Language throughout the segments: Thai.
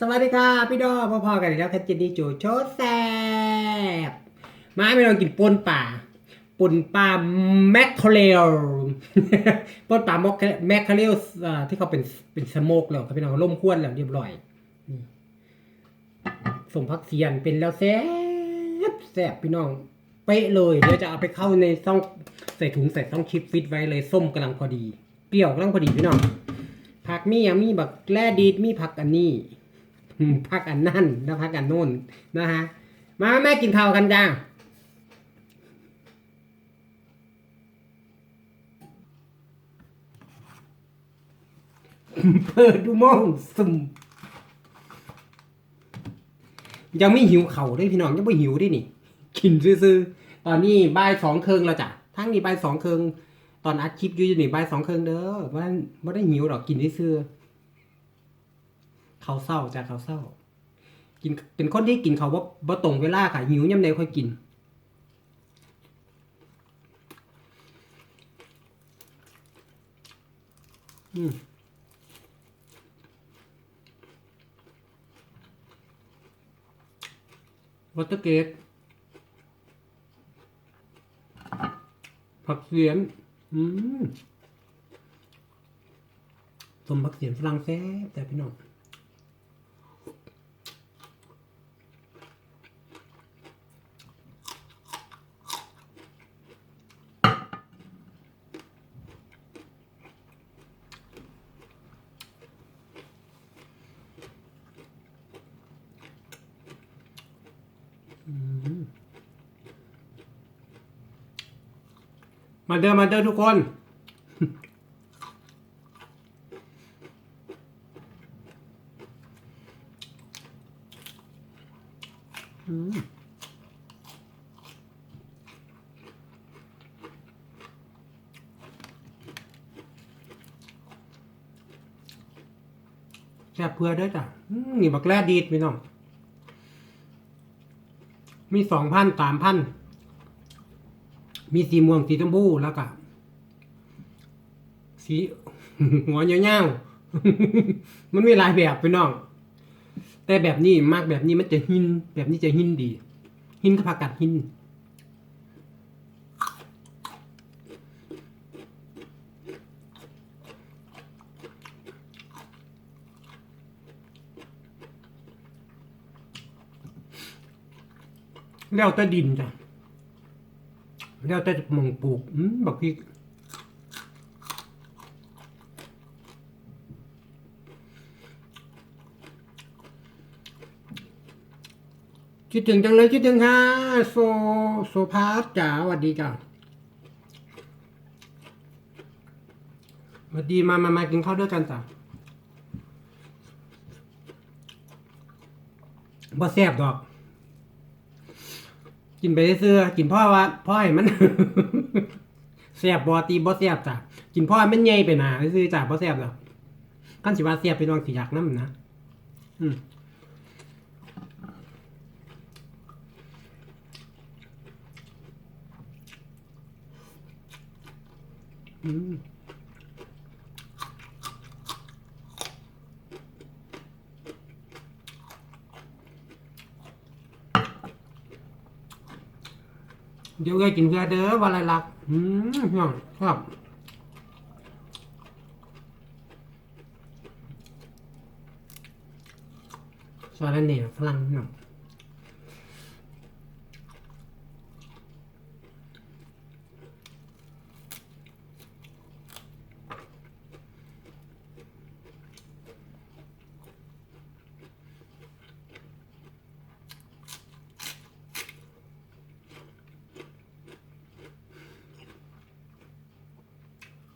สวัสดีค่ะพี่ดอพ่อพอๆกันอีกแล้วคันจินดีโจโชแซบมาไม่ลองกินปนป่าปนปลาแมคเคเรลปนป่าแมคเคเรลอ่าที่เขาเป็นเป็นสโมกแล้วครับพี่น้องล่มควนแล้วเรียบร้อยนี่ส่งพักเสียนเป็นแล้วแซ่บแซ่บพี่น้องเป๊ะเลยเดี๋ยวจะเอาไปเข้าในซ่องใส่ถุงใส่ซ่องชิปฟิตไว้เลยส้มกำลังพอดี เปรี้ยวกำลังพอดีพี่น้องผักมีอย่างมีแบักแร่ดีดมีผักอันนี้ พักอันนั่นแล้วพักอันโน่นนะฮะมาแม่กินข้าวกันจ้าเปิดดูมองซึมยังไม่หิวเข่าวด้พี่น้องยังไม่หิวด้นี่กินซื่อๆตอนนี้บ่ายสองเคิงแล้วจ้ะทั้งนี้บ่ายสองเคิงตอนอัดคลิปอยู่อยู่นี่บ่ายสองเคิงเด้อว่าไม่ได้หิวหรอกกินซื่อๆ เขาวเศร้าจ้ะเขาวเศร้า กินเป็นคนที่กินเขาวบ่บ่ตรงเวลาค่ะหิวยำใดค่อยกิน อืมวอเตอร์เกตผักเสียน อืมสมผักเสียนฝรั่งเศสแต่พี่น้อง มาเดินมาเดินทุกคนอืมแซ่บเพื่อด้วยจ้ะนี่บักแร่ดีดพี่น้อง มีสองพันสามพัน มีสีม่วงสีชมพูแล้วก็สีหัวเงาๆมันมีหลายแบบไปน้อง แต่แบบนี้มากแบบนี้มันจะหิน แบบนี้จะหินดี หินกับผักกัดหินแล้วแต่ดินจ้ะ แล้วแต่หมองปลูกอืมบักพริกคิดถึงจังเลยคิดถึงค่ะโซโซพาสจ๋าสวัสดีจ้ะสวัสดีมามามากินข้าวด้วยกันจ้ะบ่แซ่บดอก กินไปเสื้อกินพ่อว่าพ่อให้มันแซ่บบอตีบ่แซ่บจ้ะกินพ่อมันใหญ่ไปหนาซื้อจ้ะบ่แซ่บดอกั้นสิว่าแซ่บไปลองสิอยากน้ำนะอืมอืม เดี๋ยวแกกินเพื่อเด้อวันไรลักอืมพี่น้องครับซอยละเนี่ยฝรั่งพี่น้อง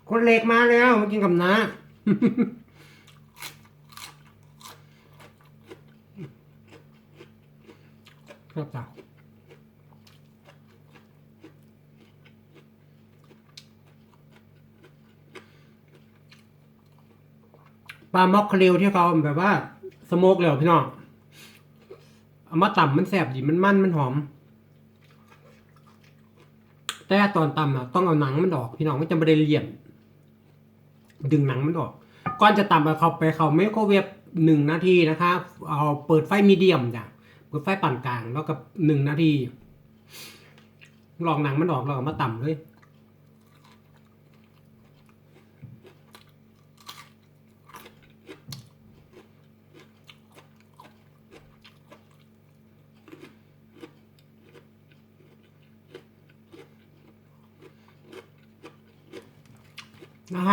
คนเล็กมาแล้วมากินกับน้าครับจ้ะปลาม็อกเคลียวที่เขาแบบว่า สโมกแล้วพี่น้องเอามาต่ำมันแสบดีมันมันมันหอม แต่ตอนตำอะต้องเอาหนังมันออก พี่น้องมันจะไม่ได้เลี่ยน ดึงหนังมันออก ก่อนจะตำเอาเขาไปเขาไมโครเวฟหนึ่งนาทีนะครับเอาเปิดไฟมีเดียมจ้ะเปิดไฟปานกลางแล้วก็หนึ่งนาทีลองหนังมันออกเราก็มาต่ำเลย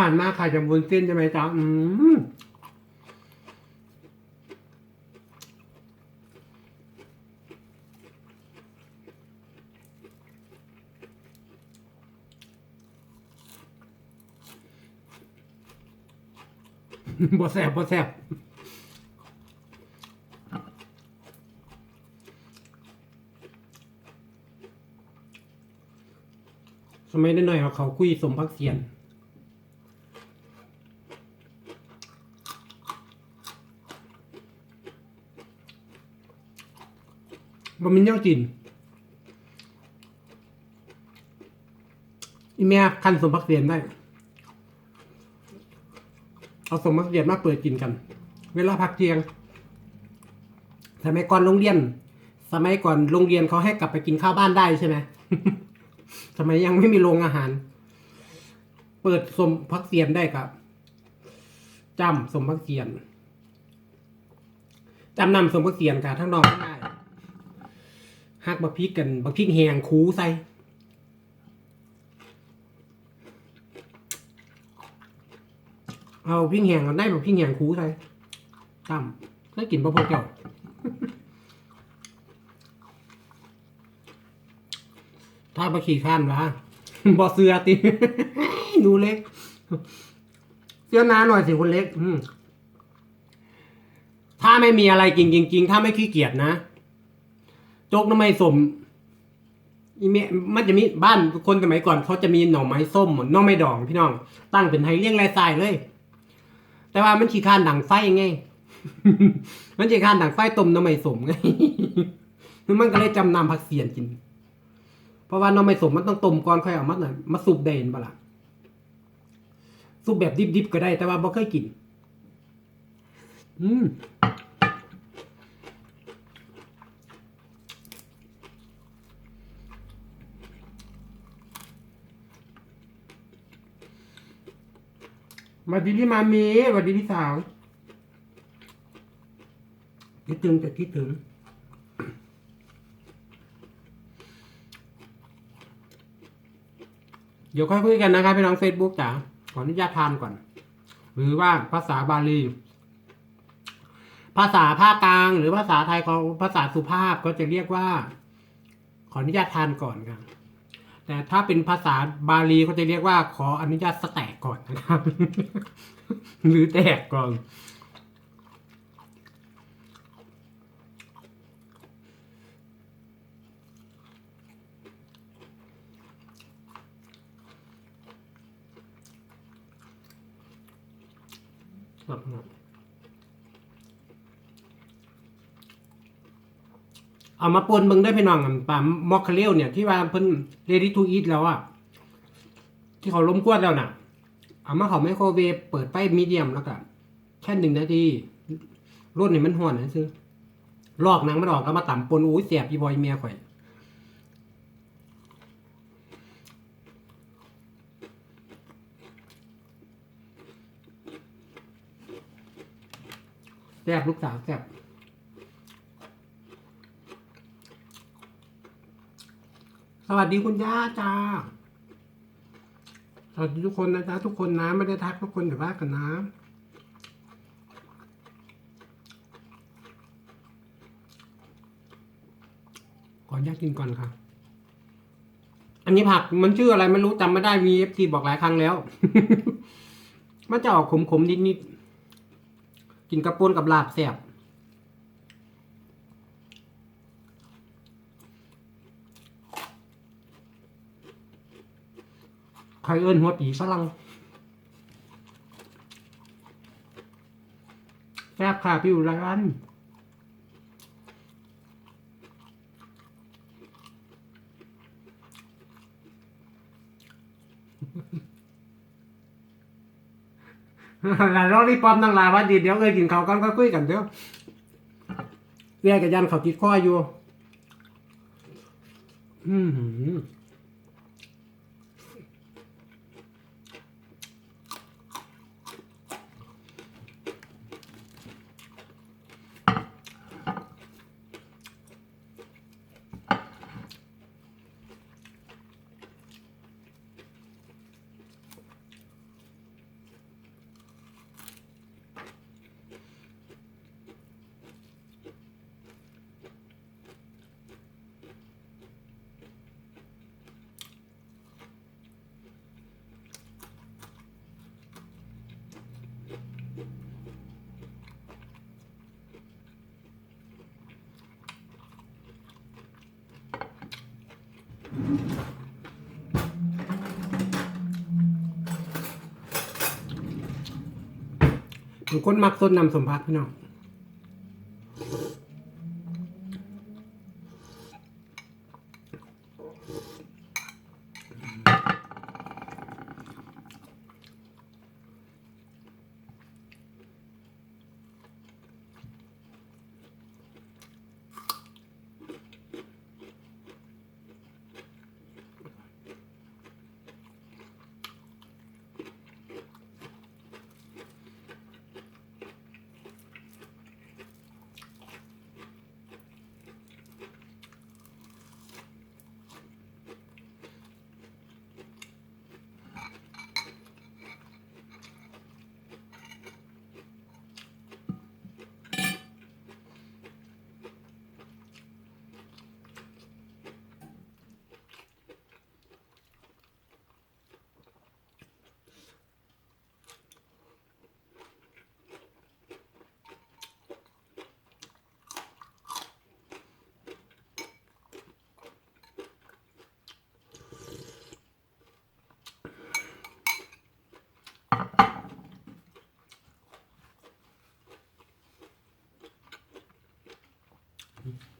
าหารมากค่ะจะวุ้นเส้นใช่ไหมจ๊ะอืมบ่แซบบ่แซบสมัยได้หน่อยๆเอาเขาคุยสมพักเสียน บ่มีแนวกิน อีแม่คันสมพักเสียนได้ เอาสมพักเสียนมาเปิดกินกัน เวลาพักเที่ยง สมัยก่อนโรงเรียน สมัยก่อนโรงเรียนเขาให้กลับไปกินข้าวบ้านได้ใช่ไหมสมัยยังไม่มีโรงอาหาร เปิดสมพักเสียนได้ครับจำสมพักเสียนจำนำสมพักเสียนกับทั้งน้องทั้งได้ หักบักพริกกันบักพริกแหงคูใส่เอาพริกแหงเอาได้บักพริกแหงคูใส่ตั้มได้กินบ่พอเจ้าถ้าบักขี่ข้านวะบ่เสือติหนูเล็ก เสื้อหนาหน่อยสิคนเล็กถ้าไม่มีอะไรกินจริงๆ ถ้าไม่ขี้เกียจนะ กน้ำไม้ส้มอีเมมันจะมีบ้านคนสมัยก่อนเขาจะมีหน่อไม้ส้มหน่อไม้ดองพี่น้อง ตั้งเป็นไทยเลี้ยงรายทรายเลย แต่ว่ามันขี้คานดังไฟไง มันขี้คานดังไฟต้มหน่อไม้ส้มไงมันก็เลยจำนำผักเสียนกิน เพราะว่าหน่อไม้ส้มมันต้องต้มก่อนค่อยเอามาน่ะมาสุบได้เห็นปะล่ะสุบแบบดิบๆก็ได้ แต่ว่าบ่เคยกิน อืม วัสดีพี่มามีสวัสดีพี่สาว คิดถึงจะคิดถึง เดี๋ยวค่อยคุยกันนะครับพี่น้องเฟซบุ๊กจ๋า ขออนุญาตทานก่อน หรือว่าภาษาบาลี ภาษาภาคกลาง หรือภาษาไทยของภาษาสุภาพก็จะเรียกว่า ขออนุญาตทานก่อนครับ แต่ถ้าเป็นภาษาบาลีเขาจะเรียกว่าขออนุญาตสแตกก่อนนะครับ หรือแตกก่อน เอามาปนเบิ่งได้พี่น้องปลามอคคาเรลเนี่ยที่ว่าเพิ่นเรดี้ทูอีทแล้วอะที่เขาล้มกวดแล้วน่ะ เอามาเขาไมโครเวฟเปิดไฟมีเดียมแล้วก็แค่หนึ่งนาทีรถนี่มันห่อนนะซื้อลอกหนังมันออกแล้วมาต่ำปนอุ้ยเสียบอีบอยเมียข่อยแซ่บลูกสาวแซ่บ สวัสดีคุณย่าจ้า สวัสดีทุกคนนะจ๊ะทุกคนนะไม่ได้ทักทุกคนแต่ว่ากันนะขออนุญากินก่อนค่ะ อันนี้ผักมันชื่ออะไรไม่รู้จำไม่ได้มีเอฟทีบอกหลายครั้งแล้ว มันจะออกขมๆนิดๆกินกระปุนกับลาบแซ่บ ใครเอิ้นหัวปีฝรั่งแซ่บค่ะพี่อุไรอันหลายรอบรีปอมตั้งหลายวันดีเดี๋ยวเอ้ยกินข้าวกันก็คุยกันเดี๋ยวเรียกกับยันเขาติดข้ออยู่ อืม คนมักส้นนำสมพักพี่น้อง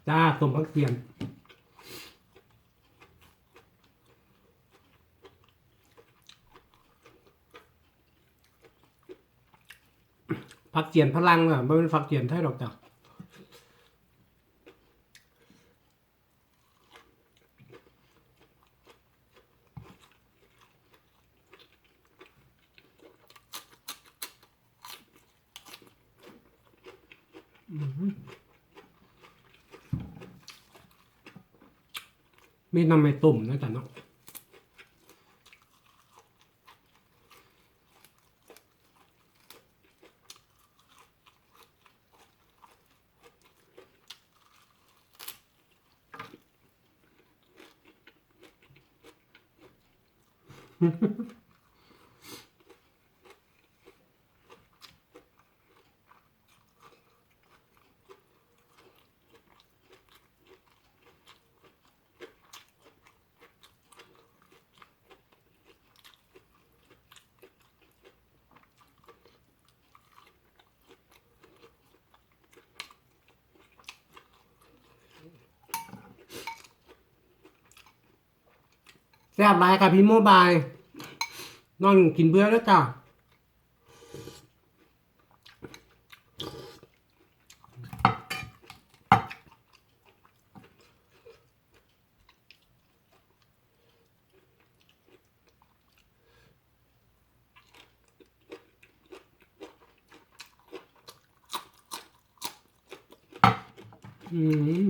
จ้าสมพักเสียนผักเสียนพลังอะมันเป็นผักเสียนไทยหรอกจ้ะอืม ไม่นำไปตุ่มนะจ๊ะเนาะ แซ่บหลายค่ะพี่โมบายนอนกินเบื่อแล้วจ้ะอืม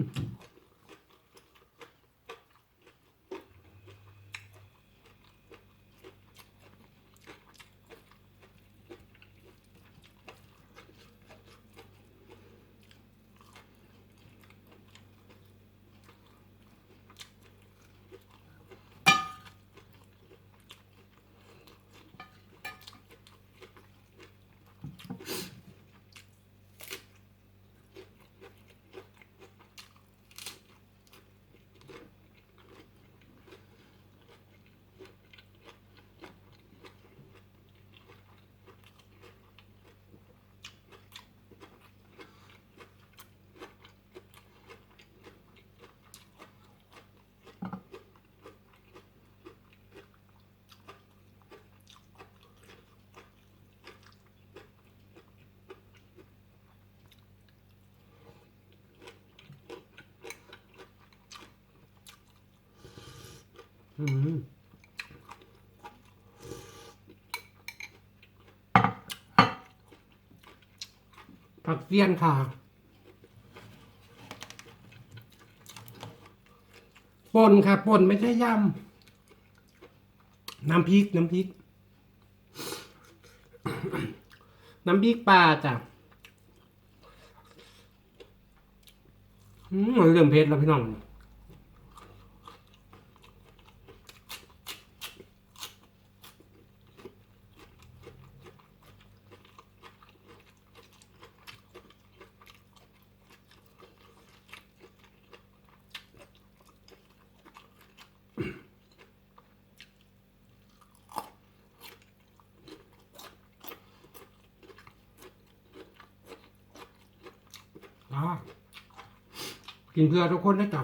ผักเสี้ยนค่ะ ป่นค่ะ ป่นไม่ใช่ยำ น้ำพริก น้ำพริก น้ำพริกปลาจ้ะอืมเริ่อมเผ็ดแล้วพี่น้อง อ่า กินเพื่อทุกคนนะจ๊ะ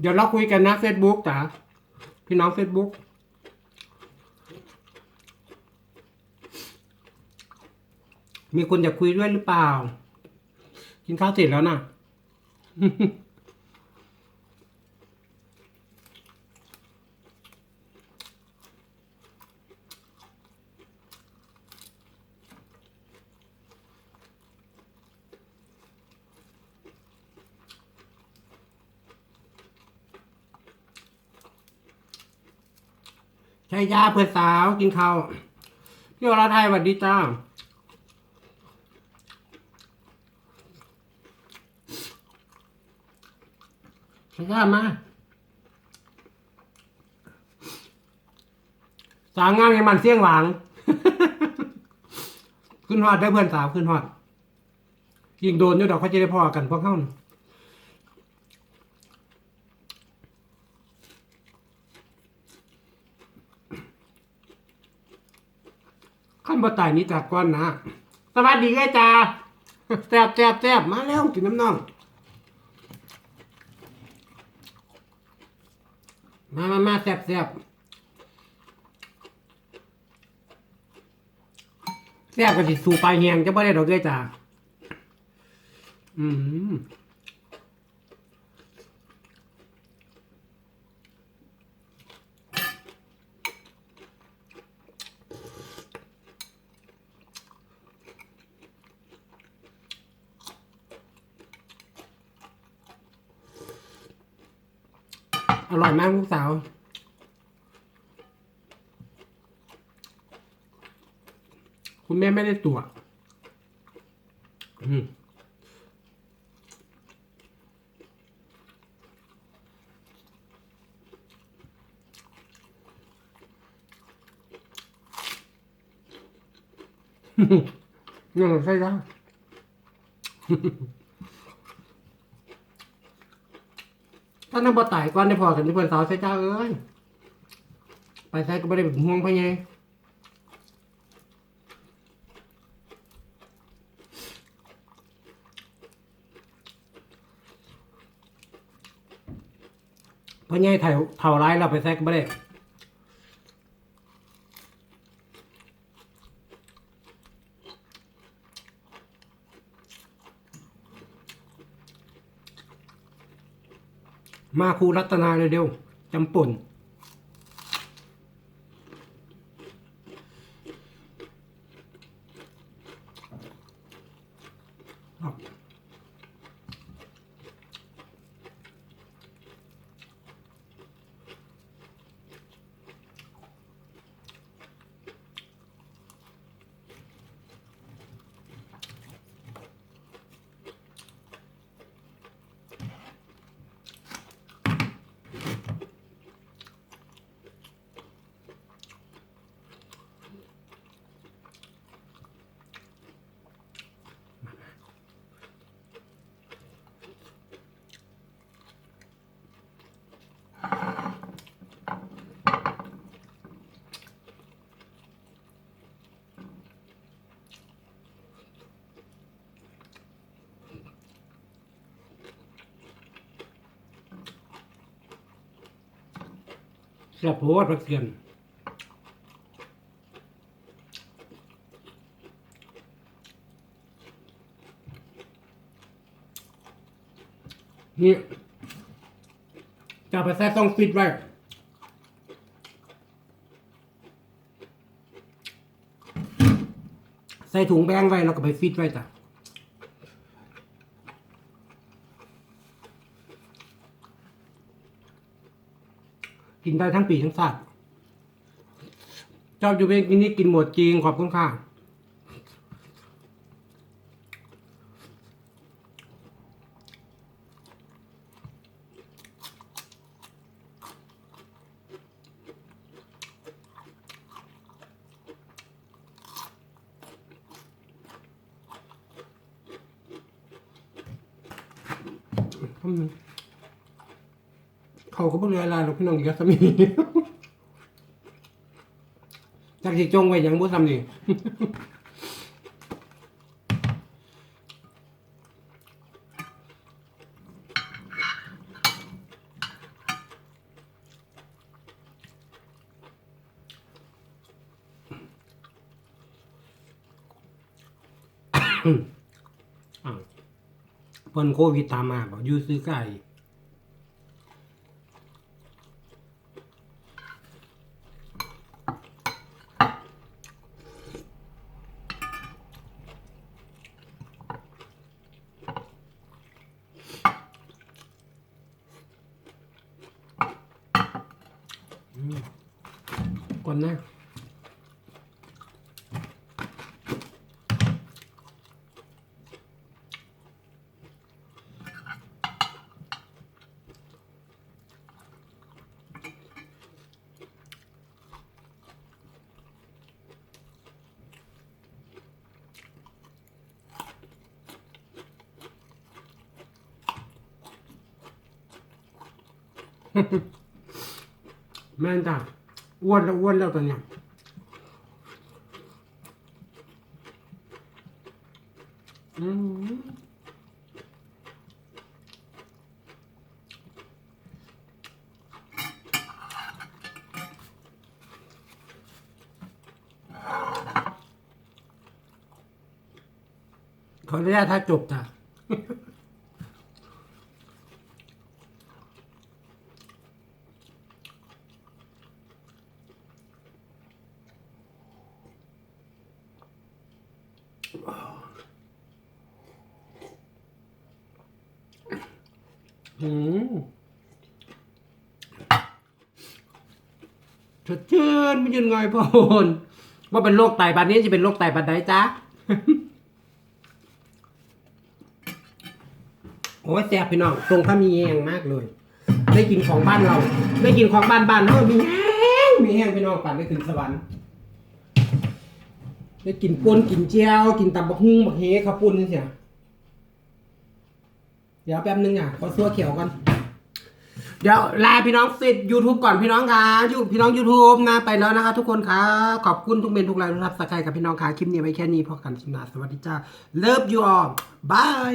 เดี๋ยวเราคุยกันนะ Facebook จ้ะพี่น้อง Facebook มีคนอยากคุยด้วยหรือเปล่า กินข้าวเสร็จแล้วนะใช่ยาเพื่อนสาวกินข้าวพี่วราไทยสวัสดีจ้าใช่ยามาสาวงามยังมันเสี่ยงหวัง ขึ้นฮอดได้เพื่อนสาวขึ้นฮอด ยิงโดนอยู่ดอกเขาจะได้พอกันพวกเขานะ บ่ตายนี้จากก้อนนะ สวัสดีไอ้จ้าแซ่บแซ่บแซ่บมาแล้วกินน้ำน่องมามามาแซ่บแซ่บแซ่บก็สิสู่ปลายแหงจะบ่ได้ดอกเอ้ยจ้าอืม อร่อยมากลูกสาว คุณแม่ไม่ได้ตรวอืมยังใช่ได้ ถ้าน้ำบ่ตายก่อนได้พอกันที่เพื่อนสาวใส่เจ้าเอ้ยไปใส่ก็ไม่ได้แบบห่วงพะไงพะไงถ่ายเท่าไรเราไปใส่ก็ไม่ได้ มาครูรัตนาเร็วๆจำป่น แซ่บโพดผักเสียนนี่จะไปแซ่ต้องฟิดไว้ใส่ถุงแบงไว้แล้วก็ไปฟิตไว้จ้ะ กินได้ทั้งปีทั้งชาติชอบอยู่เป็นกินนี่กินหมดจริงขอบคุณค่ะอืม เขาก็บ่เหลืออะไรหรอกพี่น้องอีกสามีจักสิจงไว้หยังบ่ซ้ำนี่เพิ่นโควิดตามมาบอกอยู่ซื้อไก่ อืม ก่อนนะแม่นจ้ะ อ้วนแล้วอ้วนแล้วตอนนี้อืมขออนุญาตถ้าจบจ้ะ อืมสดชื่นไม่ยืนไงพ่อโอนว่าเป็นโรคไตปันนี้จะเป็นโรคไตปันไหนจ๊ะโอ้ยแซ่บพี่น้องตรงข้ามีแยงมากเลย ได้กินของบ้านเรา ได้กินของบ้านบ้านเรามีแห้งมีแห้งพี่น้องปั่นได้ถึงสวรรค์ได้กินป่นกินเจียว กินตับบักฮุ้งบักเฮข้าวปุ้นนี่เสีย เดี๋ยวแป๊บนึงอะขอซัวเขียวก่อน เดี๋ยวลาพี่น้องสิทธิ์ยูทูบก่อนพี่น้องค่ะยูพี่น้องยูทูบนะไปแล้วนะคะทุกคนค่ะ ขอบคุณทุกเมนทุกไลน์ทุกทับสกายกับพี่น้องค่ะคลิปนี้ไว้แค่นี้พอกันสนาสวัสดีจ้าเลิฟยูอ๋อบาย